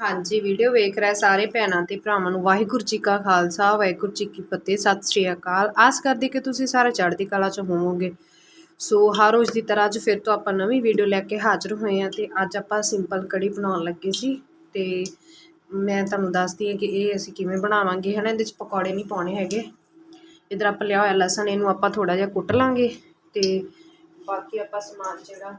ਹਾਂਜੀ ਵੀਡੀਓ ਵੇਖ ਰਹੇ ਸਾਰੇ ਭੈਣਾਂ ਤੇ ਭਰਾਵਾਂ ਨੂੰ ਵਾਹਿਗੁਰੂ ਜੀ ਕਾ ਖਾਲਸਾ, ਵਾਹਿਗੁਰੂ ਜੀ ਕੀ ਫਤਿਹ, ਸਤਿ ਸ਼੍ਰੀ ਅਕਾਲ। ਆਸ ਕਰਦੀ ਕਿ ਤੁਸੀਂ ਸਾਰੇ ਚੜ੍ਹਦੀ ਕਲਾ 'ਚ ਹੋਵੋਗੇ। ਸੋ ਹਰ ਰੋਜ਼ ਦੀ ਤਰ੍ਹਾਂ ਅੱਜ ਫਿਰ ਤੋਂ ਆਪਾਂ ਨਵੀਂ ਵੀਡੀਓ ਲੈ ਕੇ ਹਾਜ਼ਰ ਹੋਏ ਹਾਂ ਤੇ ਅੱਜ ਆਪਾਂ ਸਿੰਪਲ ਕੜੀ ਬਣਾਉਣ ਲੱਗੇ ਸੀ ਤੇ ਮੈਂ ਤੁਹਾਨੂੰ ਦੱਸਦੀ ਹਾਂ ਕਿ ਇਹ ਅਸੀਂ ਕਿਵੇਂ ਬਣਾਵਾਂਗੇ, ਹਨਾ? ਇਹਦੇ 'ਚ ਪਕੌੜੇ ਨਹੀਂ ਪਾਉਣੇ ਹੈਗੇ। ਇਧਰ ਆਪਾਂ ਲਿਆ ਹੋਇਆ ਲਸਣ, ਇਹਨੂੰ ਆਪਾਂ ਥੋੜਾ ਜਿਹਾ ਕੁੱਟ ਲਾਂਗੇ ਤੇ ਬਾਕੀ ਆਪਾਂ ਸਮਾਨ ਜਿਹੜਾ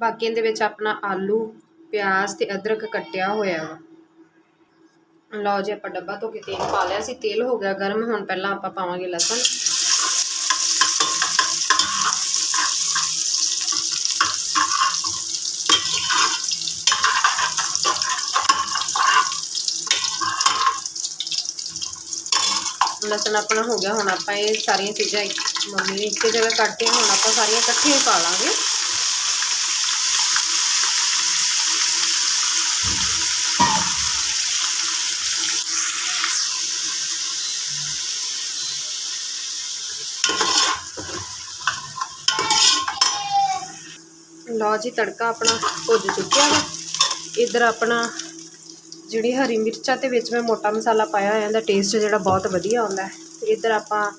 ਬਾਕੀ ਇਹਦੇ ਵਿੱਚ ਆਪਣਾ ਆਲੂ, ਪਿਆਜ਼ ਤੇ ਅਦਰਕ ਕੱਟਿਆ ਹੋਇਆ ਵਾ। ਲਓ ਜੀ, ਆਪਾਂ ਡੱਬਾ ਧੋ ਕੇ ਤੇਲ ਪਾ ਲਿਆ ਸੀ। ਤੇਲ ਹੋ ਗਿਆ ਗਰਮ, ਹੁਣ ਪਹਿਲਾਂ ਆਪਾਂ ਪਾਵਾਂਗੇ ਲਸਣ। ਲਸਣ ਆਪਣਾ ਹੋ ਗਿਆ। ਹੁਣ ਆਪਾਂ ਇਹ ਸਾਰੀਆਂ ਚੀਜ਼ਾਂ ਮੰਮੀ ਨੇ ਇੱਕ ਜਗ੍ਹਾ ਕੱਟੀਆਂ ਹੁਣ ਆਪਾਂ ਸਾਰੀਆਂ ਇਕੱਠੀਆਂ ਪਾ ਲਾਂਗੇ। ਲਓ ਜੀ, ਤੜਕਾ ਆਪਣਾ ਭੁੱਜ ਚੁੱਕਿਆ ਵਾ। ਇਧਰ ਆਪਣਾ ਜਿਹੜੀ ਹਰੀ ਮਿਰਚਾਂ ਤੇ ਵਿੱਚ ਮੈਂ ਮੋਟਾ ਮਸਾਲਾ ਪਾਇਆ ਹੋਇਆ, ਇਹਦਾ ਟੇਸਟ ਜਿਹੜਾ ਬਹੁਤ ਵਧੀਆ ਆਉਂਦਾ ਹੈ। ਤੇ ਇਧਰ ਆਪਾਂ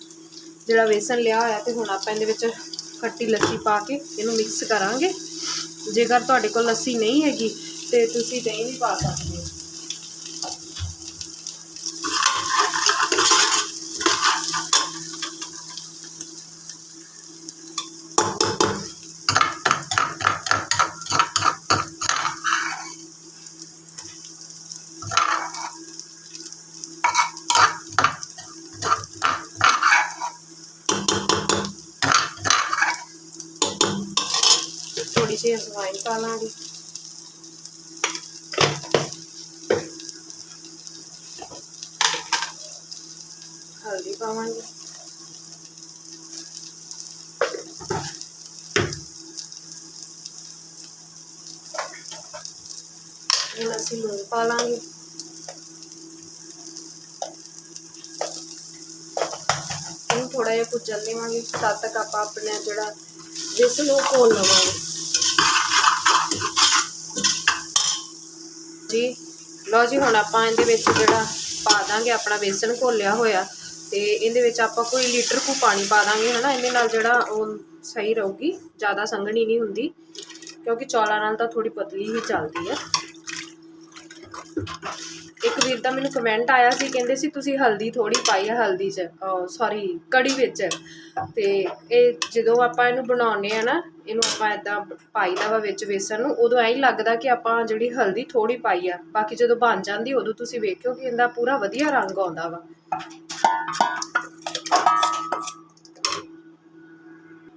ਜਿਹੜਾ ਵੇਸਣ ਲਿਆ ਹੋਇਆ ਤੇ ਹੁਣ ਆਪਾਂ ਇਹਦੇ ਵਿੱਚ ਖੱਟੀ ਲੱਸੀ ਪਾ ਕੇ ਇਹਨੂੰ ਮਿਕਸ ਕਰਾਂਗੇ। ਜੇਕਰ ਤੁਹਾਡੇ ਕੋਲ ਲੱਸੀ ਨਹੀਂ ਹੈਗੀ ਤੇ ਤੁਸੀਂ ਦਹੀਂ ਵੀ ਪਾ ਸਕਦੇ ਹੋ। ਥੋੜੀ ਜਿਹੀ ਪਾ ਲਾਂਗੇ। ਹਲਦੀ ਪਾਵਾਂਗੇ। ਹੁਣ ਅਸੀਂ ਲੂਣ ਪਾ ਲਾਂਗੇ। ਇਹਨੂੰ ਥੋੜਾ ਜਿਹਾ ਕੁਚਲ ਦੇਵਾਂਗੇ ਤਦ ਤੱਕ ਆਪਾਂ ਆਪਣਾ ਜਿਹੜਾ, ਜਿਸ ਨੂੰ ਘੋਲ ਲਵਾਂਗੇ ਜੀ ਲਓ ਜੀ, ਹੁਣ ਆਪਾਂ ਇਹਦੇ ਵਿੱਚ ਜਿਹੜਾ ਪਾ ਦਾਂਗੇ, ਆਪਣਾ ਵੇਸਣ ਘੋਲਿਆ ਹੋਇਆ। ਤੇ ਇਹਦੇ ਵਿੱਚ ਆਪਾਂ ਕੋਈ ਲੀਟਰ ਕੁ ਪਾਣੀ ਪਾ ਦਾਂਗੇ, ਹਨਾ? ਇਹਦੇ ਨਾਲ ਜਿਹੜਾ ਉਹ ਸਹੀ ਰਹੂਗੀ, ਜ਼ਿਆਦਾ ਸੰਘਣੀ ਨਹੀਂ ਹੁੰਦੀ, ਕਿਉਂਕਿ ਚੌਲਾਂ ਨਾਲ ਤਾਂ ਥੋੜੀ ਪਤਲੀ ਹੀ ਚੱਲਦੀ ਹੈ। ਇੱਕ ਵੀਰ ਦਾ ਮੈਨੂੰ ਕਮੈਂਟ ਆਇਆ ਸੀ, ਕਹਿੰਦੇ ਸੀ ਤੁਸੀਂ ਹਲਦੀ ਥੋੜੀ ਪਾਈ ਹੈ ਹਲਦੀ 'ਚ ਸੌਰੀ ਕੜੀ ਵਿੱਚ। ਤੇ ਇਹ ਜਦੋਂ ਆਪਾਂ ਇਹਨੂੰ ਬਣਾਉਨੇ ਆ ਨਾ, ਇਹਨੂੰ ਆਪਾਂ ਇਦਾਂ ਪਾਈ ਵਾ ਵਿੱਚ ਵੇਸਣ ਨੂੰ, ਉਦੋਂ ਐਂ ਲੱਗਦਾ ਕਿ ਆਪਾਂ ਜਿਹੜੀ ਹਲਦੀ ਥੋੜੀ ਪਾਈ ਆ। ਬਾਕੀ ਜਦੋਂ ਬਣ ਜਾਂਦੀ, ਉਦੋਂ ਤੁਸੀਂ ਵੇਖਿਓ ਕਿ ਇਹਦਾ ਪੂਰਾ ਵਧੀਆ ਰੰਗ ਆਉਂਦਾ ਵਾ।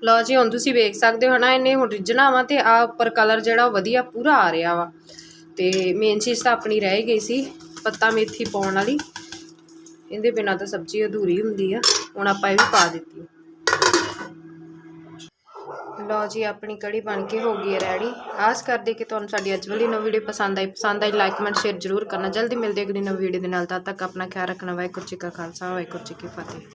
ਲਓ ਜੀ, ਹੁਣ ਤੁਸੀਂ ਵੇਖ ਸਕਦੇ ਹੋ ਨਾ ਇਹਨੇ ਹੁਣ ਰਿੱਝਣਾ ਵਾ ਤੇ ਆ ਉੱਪਰ ਕਲਰ ਜਿਹੜਾ ਵਧੀਆ ਪੂਰਾ ਆ ਰਿਹਾ ਵਾ। ਤੇ ਮੇਨ ਚੀਜ਼ ਤਾਂ ਆਪਣੀ ਰਹਿ ਗਈ ਸੀ, ਪੱਤਾ ਮੇਥੀ ਪਾਉਣ ਵਾਲੀ। ਇਹਦੇ ਬਿਨਾਂ ਤਾਂ ਸਬਜ਼ੀ ਅਧੂਰੀ ਹੁੰਦੀ ਆ, ਹੁਣ ਆਪਾਂ ਇਹ ਵੀ ਪਾ ਦਿੱਤੀ। ਲਓ ਜੀ, ਆਪਣੀ ਕੜੀ ਬਣ ਕੇ ਹੋ ਗਈ ਹੈ ਰੈਡੀ ਆਸ ਕਰਦੇ ਕਿ ਤੁਹਾਨੂੰ ਸਾਡੀ ਅੱਜ ਵਾਲੀ ਨਵੀਂ ਵੀਡੀਓ ਪਸੰਦ ਆਈ ਪਸੰਦ ਆਈ ਲਾਈਕ ਕਮੈਂਟ ਸ਼ੇਅਰ ਜ਼ਰੂਰ ਕਰਨਾ। ਜਲਦੀ ਮਿਲਦੇ ਅਗਲੀ ਨਵੀਂ ਵੀਡੀਓ ਦੇ ਨਾਲ। ਤਦ ਤੱਕ ਆਪਣਾ ਖਿਆਲ ਰੱਖਣਾ, ਵਾਹਿਗੁਰੂ ਜੀ ਕਾ ਖਾਲਸਾ, ਵਾਹਿਗੁਰੂ ਜੀ ਕੀ ਫਤਿਹ।